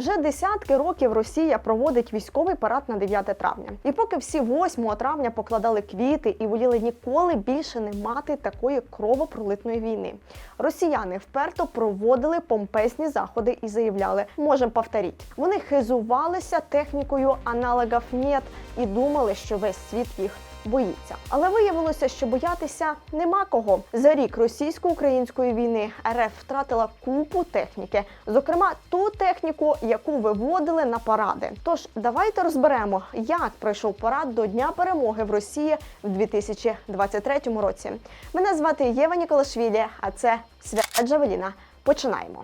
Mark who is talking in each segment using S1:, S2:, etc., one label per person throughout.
S1: Вже десятки років Росія проводить військовий парад на 9 травня. І поки всі 8 травня покладали квіти і воліли ніколи більше не мати такої кровопролитної війни. Росіяни вперто проводили помпезні заходи і заявляли, можемо повторити. Вони хизувалися технікою аналогів «нет» і думали, що весь світ їх боїться. Але виявилося, що боятися нема кого. За рік російсько-української війни РФ втратила купу техніки, зокрема ту техніку, яку виводили на паради. Тож давайте розберемо, як пройшов парад до Дня перемоги в Росії в 2023 році. Мене звати Єва Ніколашвілі, а це Свята Джавеліна. Починаємо.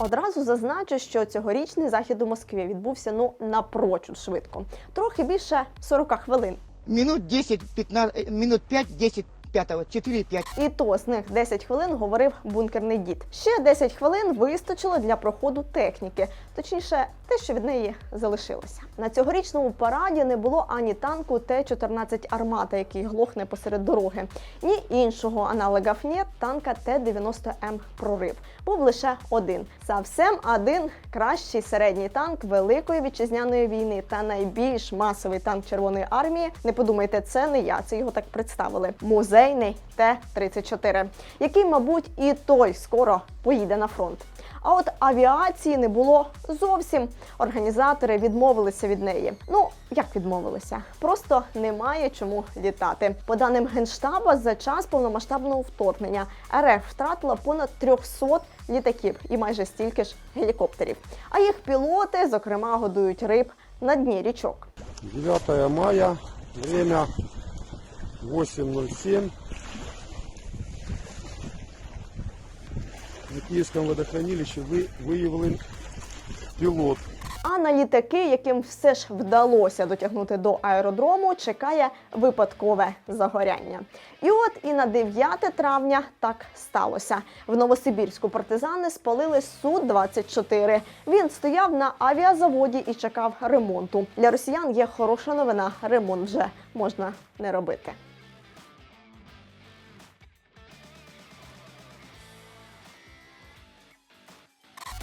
S1: Одразу зазначу, що цьогорічний захід у Москві відбувся ну напрочуд швидко, трохи більше 40 хвилин.
S2: Минут 10, 15, минут 5-10 пятого, 4-5.
S1: І то з них 10 хвилин говорив бункерний дід. Ще 10 хвилин вистачило для проходу техніки, точніше, те, що від неї залишилося. На цьогорічному параді не було ані танку Т-14 Армата, який глохне посеред дороги, ні іншого аналога ФНЕТ танка Т-90М Прорив. Був лише один. Совсем один кращий середній танк Великої вітчизняної війни та найбільш масовий танк Червоної армії. Не подумайте, це не я, це його так представили. Музейний Т-34, який, мабуть, і той скоро поїде на фронт. А от авіації не було зовсім. Організатори відмовилися від неї. Ну як відмовилися? Просто немає чому літати. По даним генштаба, за час повномасштабного вторгнення РФ втратила понад 300 літаків і майже стільки ж гелікоптерів. А їх пілоти, зокрема, годують риб на дні річок.
S3: 9 мая, время 8.07. На Киевском водохранилище вы, выявлен пилот.
S1: А на літаки, яким все ж вдалося дотягнути до аеродрому, чекає випадкове загоряння. І от і на 9 травня так сталося. В Новосибірську партизани спалили су 24 Він стояв на авіазаводі і чекав ремонту. Для росіян є хороша новина. Ремонт вже можна не робити.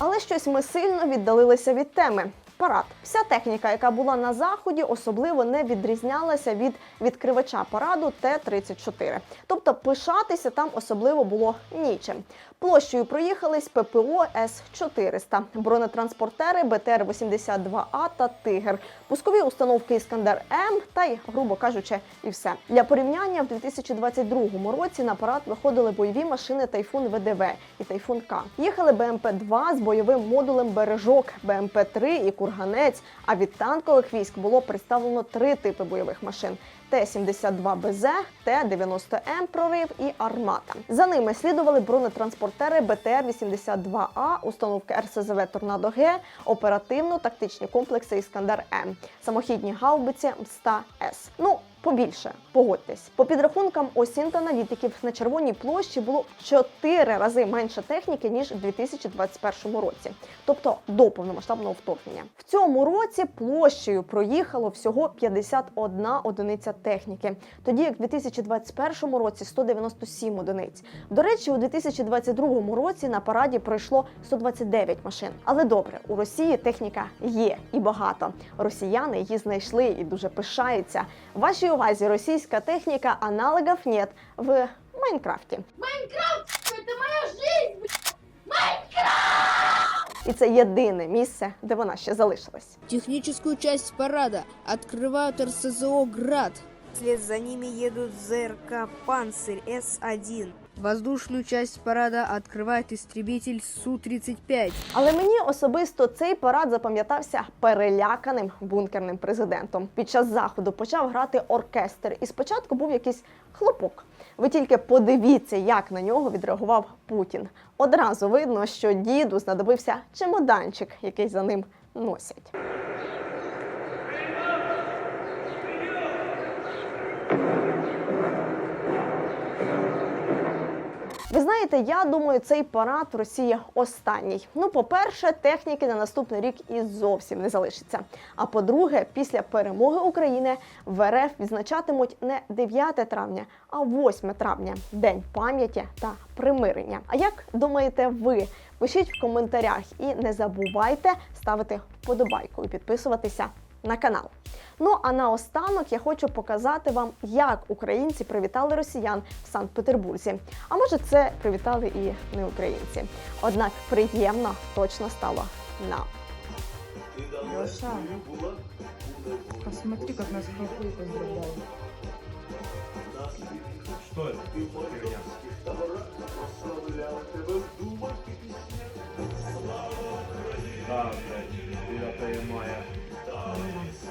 S1: Але щось ми сильно віддалилися від теми. Парад. Вся техніка, яка була на заході, особливо не відрізнялася від відкривача параду Т-34. Тобто пишатися там особливо було нічим. Площею проїхались ППО С-400, бронетранспортери БТР-82А та Тигр, пускові установки Іскандер М та й, грубо кажучи, і все. Для порівняння в 2022 році на парад виходили бойові машини Тайфун ВДВ і Тайфун К. Їхали БМП-2 з бойовим модулем Бережок, БМП-3 і Курганець. А від танкових військ було представлено три типи бойових машин. Т-72 БЗ, Т-90М прорив і Армата. За ними слідували бронетранспортери БТР-82А, установки РСЗВ Торнадо Г, оперативно-тактичні комплекси Іскандер М, самохідні гаубиці МСТА-С. Ну, побільше, погодьтесь. По підрахункам осінт-аналітиків на Червоній площі було в 4 рази менше техніки, ніж у 2021 році, тобто до повномасштабного вторгнення. В цьому році площею проїхало всього 51 одиниця техніки, тоді як в 2021 році 197 одиниць. До речі, у 2022 році на параді пройшло 129 машин. Але добре, у Росії техніка є і багато. Росіяни її знайшли і дуже пишаються. Вашій увазі російська техніка аналогов нет в Майнкрафті.
S4: Это моя життя! Майнкрафт!
S1: І це єдине місце, де вона ще залишилась.
S5: Технічну часть парада відкривають РСЗО «Град».
S6: Вслед за ними едут ЗРК «Панцирь С-1».
S5: Воздушную часть парада открывает истребитель Су-35.
S1: Але мені особисто цей парад запам'ятався переляканим бункерним президентом. Під час заходу почав грати оркестр, і спочатку був якийсь хлопок. Ви тільки подивіться, як на нього відреагував Путін. Одразу видно, що діду знадобився чемоданчик, який за ним носять. Ви знаєте, я думаю, цей парад в Росії останній. Ну, по-перше, техніки на наступний рік і зовсім не залишиться. А по-друге, після перемоги України в РФ відзначатимуть не 9 травня, а 8 травня день пам'яті та примирення. А як думаєте ви? Пишіть в коментарях і не забувайте ставити вподобайку і підписуватися на канал. Ну а наостанок я хочу показати вам, як українці привітали росіян в Санкт-Петербурзі. А може, це привітали і не українці. Однак приємно точно стало нам.
S7: Леша, посмотри, как нас хохлы поздравляют.
S8: Что это? Блядь, 9 мая.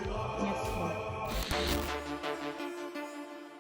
S7: Yeah.